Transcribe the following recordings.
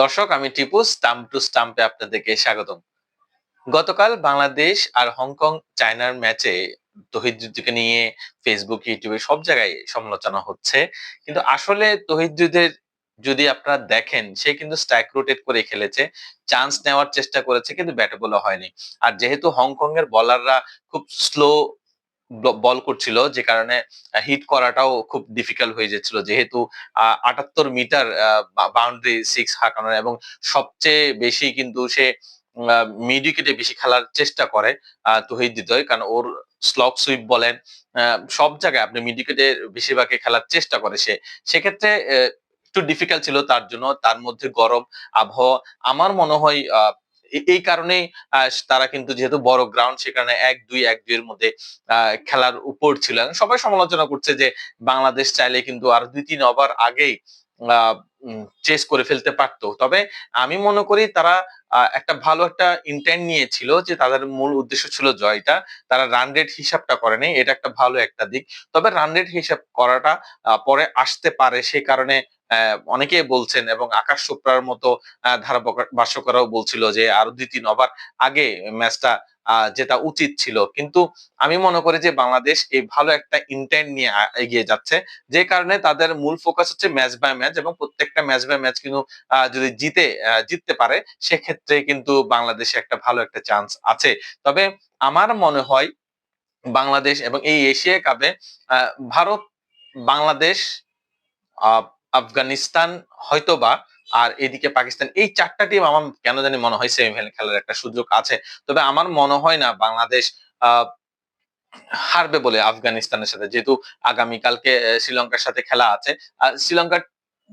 দর্শক, আমি Tipu, stump two স্টাম্পে আপনাদেরকে স্বাগতম। গতকাল বাংলাদেশ আর হংকং চায়নার ম্যাচে তহিদ যুদ্ধকে নিয়ে ফেসবুক ইউটিউবে সব জায়গায় সমালোচনা হচ্ছে। কিন্তু আসলে তহিদ যুদ্ধের যদি আপনারা দেখেন, সে কিন্তু স্ট্রাইক রোটেট করে খেলেছে চান্স নেওয়ার চেষ্টা করেছে, কিন্তু ব্যাটে বলা হয়নি। আর যেহেতু হংকং এর বলাররা খুব স্লো বল করছিল যে কারণে হিট করাটাও খুব ডিফিকাল্ট হয়ে যাচ্ছিল। যেহেতু আটাত্তর মিটার বাউন্ডারি সিক্স হাঁকানোর এবং সবচেয়ে বেশি কিন্তু সে মিড উইকেটে বেশি খেলার চেষ্টা করে তহিদ দিতই কারণ ওর স্লক সুইপ বলেন সব জায়গায় আপনি মিড উইকেটে বেশিরভাগই খেলার চেষ্টা করে সে। সেক্ষেত্রে একটু ডিফিকাল্ট ছিল তার জন্য। তার মধ্যে গরম আবহাওয়া। আমার মনে হয় এই কারণেই তারা কিন্তু যেহেতু বড় গ্রাউন্ড সেখানে এক, দুই, এক, দুইয়ের মধ্যে খেলার উপর ছিল সবাই সমালোচনা করছে যে, বাংলাদেশ চাইলে কিন্তু আর দুই, তিন ওভার আগেই চেস করে ফেলতে পারতো। তবে আমি মনে করি তারা একটা ভালো একটা ইন্টেন্ট নিয়েছিল যে, তাদের মূল উদ্দেশ্য ছিল জয়টা। তারা রান রেট হিসাবটা করেনি। এটা একটা ভালো একটা দিক। তবে রান রেট হিসাব করাটা পরে আসতে পারে। সে কারণে অনেকেই বলছেন এবং আকাশ চোপড়ার মতো ধারা ভাষ্যকারও বলছিল যে আরও দুই তিন ওভার আগে ম্যাচটা যেটা উচিত ছিল। কিন্তু আমি মনে করি যে বাংলাদেশ এই ভালো একটা ইন্টেন্ট নিয়ে এগিয়ে যাচ্ছে। যে কারণে তাদের মূল ফোকাস হচ্ছে ম্যাচ বাই ম্যাচ এবং প্রত্যেকটা ম্যাচ বাই ম্যাচ কিন্তু যদি জিতে জিততে পারে, সেক্ষেত্রে কিন্তু বাংলাদেশে একটা ভালো একটা চান্স আছে। তবে আমার মনে হয় বাংলাদেশ এবং এই এশিয়া কাপে ভারত, বাংলাদেশ আফগানিস্তান হয়তোবা আর এদিকে পাকিস্তান, এই চারটা টিম আমার কেন জানি মনে হয় সেমিফাইনাল খেলার একটা সুযোগ আছে। তবে আমার মনে হয় না বাংলাদেশ হারবে বলে আফগানিস্তানের সাথে। যেহেতু আগামীকালকে শ্রীলঙ্কার সাথে খেলা আছে। আর শ্রীলঙ্কার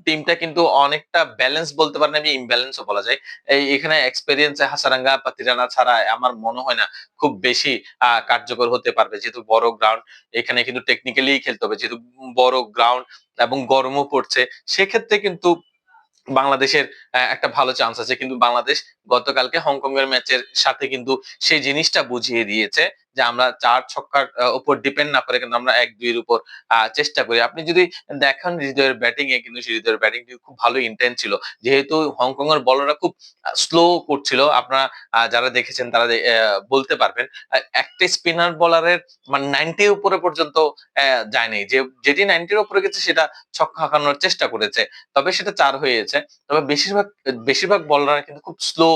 টিমটা কিন্তু অনেকটা ব্যালেন্স বলতে পারেন, আমি ইমব্যালেন্সও বলা যায়। এই এখানে এক্সপেরিয়েন্স হাসারাঙ্গা পাতিরানা ছাড়া আমার মনে হয় না খুব বেশি কার্যকর হতে পারবে। যেহেতু বড় গ্রাউন্ড এখানে কিন্তু টেকনিক্যালি খেলতে হবে। যেহেতু বড় গ্রাউন্ড এবং গরমও পড়ছে, সেক্ষেত্রে কিন্তু বাংলাদেশের একটা ভালো চান্স আছে। কিন্তু বাংলাদেশ গতকালকে হংকং এর ম্যাচের সাথে কিন্তু সেই জিনিসটা বুঝিয়ে দিয়েছে। যে আমরা চার ছক্কার উপর ডিপেন্ড না করে কিন্তু আমরা এক, দুইয়ের উপর চেষ্টা করি। আপনি যদি দেখেন হৃদয়ের ব্যাটিং এ কিন্তু হৃদয়ের ব্যাটিং খুব ভালো ইন্টেন্ট ছিল। যেহেতু হংকং এর বলাররা খুব স্লো করছিল। আপনারা যারা দেখেছেন তারা বলতে পারবেন একটা স্পিনার বলারের মানে নাইনটির উপরে পর্যন্ত যায়নি যে, যেটি নাইনটির উপরে গেছে সেটা ছক্কা হাঁকানোর চেষ্টা করেছে। তবে সেটা চার হয়েছে। তবে বেশিরভাগ বেশিরভাগ বলাররা কিন্তু খুব স্লো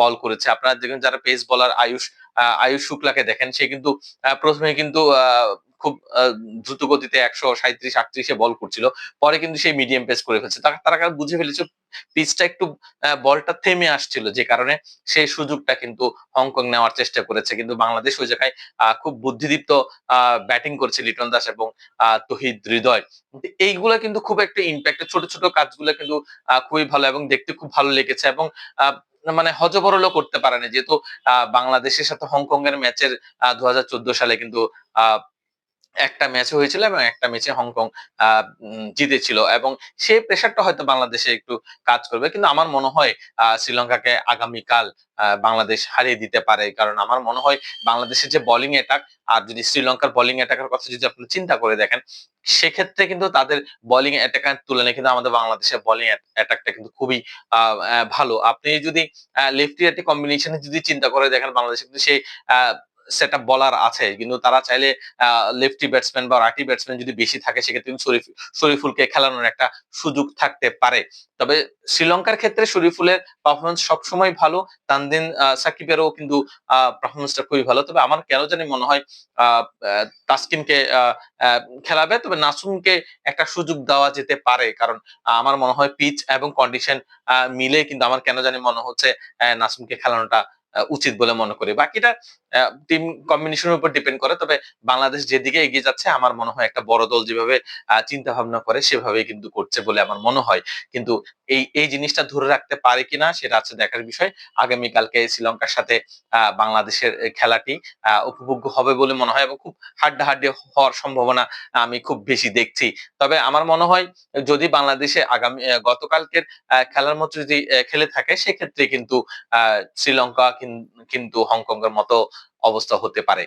বল করেছে। আপনারা দেখেন যারা পেস বলার আয়ুষ আয়ুষ শুক্লাকে দেখেন, সে কিন্তু প্রথমে কিন্তু খুব দ্রুত গতিতে একশো সাঁত্রিশ আটত্রিশে বল করছিল। পরে কিন্তু সেই মিডিয়াম পেস করে ফেলছে। তারা কারণ বুঝে ফেলেছে পিচটা একটু বলটা থেমে আসছিল, যে কারণে সেই সুযোগটা কিন্তু হংকং নেওয়ার চেষ্টা করেছে। কিন্তু বাংলাদেশ ওই জায়গায় খুব বুদ্ধিদীপ্ত ব্যাটিং করেছে লিটন দাস এবং তহিদ হৃদয়। এইগুলা কিন্তু খুব একটা ইম্প্যাক্ট ছোট ছোট কাজগুলো কিন্তু খুবই ভালো এবং দেখতে খুব ভালো লেগেছে এবং মানে হজবরলও করতে পারেনি। যেহেতু যেহেতু বাংলাদেশের সাথে হংকং এর ম্যাচের দু হাজার চোদ্দ সালে কিন্তু একটা ম্যাচ হয়েছিল এবং একটা ম্যাচে হংকং জিতেছিল। এবং সেই প্রেশারটা হয়তো বাংলাদেশে একটু কাজ করবে। কিন্তু আমার মনে হয় শ্রীলঙ্কাকে আগামীকাল বাংলাদেশ হারিয়ে দিতে পারে। কারণ আমার মনে হয়, বাংলাদেশের যে বোলিং অ্যাটাক আর যদি শ্রীলঙ্কার বোলিং অ্যাটাকের কথা যদি আপনি চিন্তা করে দেখেন, সেক্ষেত্রে কিন্তু তাদের বোলিং অ্যাটাকের তুলনায় কিন্তু আমাদের বাংলাদেশের বোলিং অ্যাটাকটা কিন্তু খুবই ভালো। আপনি যদি লেফটি রাইটি কম্বিনেশনে যদি চিন্তা করে দেখেন, বাংলাদেশে কিন্তু সেই সেট বলার আছে, কিন্তু তারা চাইলে লেফটি ব্যাটসম্যান বা রাইটি ব্যাটসম্যান যদি বেশি থাকে, সেক্ষেত্রে শরীফ, শরীফুলকে খেলানোর একটা সুযোগ থাকতে পারে। তবে শ্রীলঙ্কার ক্ষেত্রে শরীফুলের পারফরমেন্স সবসময় ভালো তানদিন সাকিবেরও কিন্তু পারফরমেন্সটা খুবই ভালো। তবে আমার কেন জানি মনে হয় তাসকিনকে খেলাবে, তবে নাসুমকে একটা সুযোগ দেওয়া যেতে পারে। কারণ আমার মনে হয় পিচ এবং কন্ডিশন মিলে কিন্তু আমার কেন জানি মনে হচ্ছে নাসুমকে খেলানোটা উচিত বলে মনে করি। বাকিটা টিম কম্বিনেশনের উপর ডিপেন্ড করে, তবে বাংলাদেশ যেদিকে এগিয়ে যাচ্ছে, আমার মনে হয় একটা বড় দল যেভাবে চিন্তা ভাবনা করে সেভাবে কিন্তু করছে বলে আমার মনে হয়। কিন্তু এই এই জিনিসটা ধরে রাখতে পারে কিনা, সেটা আছে দেখার বিষয়। আগামীকালকে শ্রীলঙ্কার সাথে বাংলাদেশের খেলাটি উপভোগ্য হবে বলে মনে হয় এবং খুব হাড্ডাহাড্ডি হওয়ার সম্ভাবনা আমি খুব বেশি দেখছি। তবে আমার মনে হয়, যদি বাংলাদেশে আগামী গতকালকের খেলার মতো যদি খেলে থাকে, সেক্ষেত্রে কিন্তু শ্রীলঙ্কা কিন্তু হংকং এর মতো অবস্থা হতে পারে।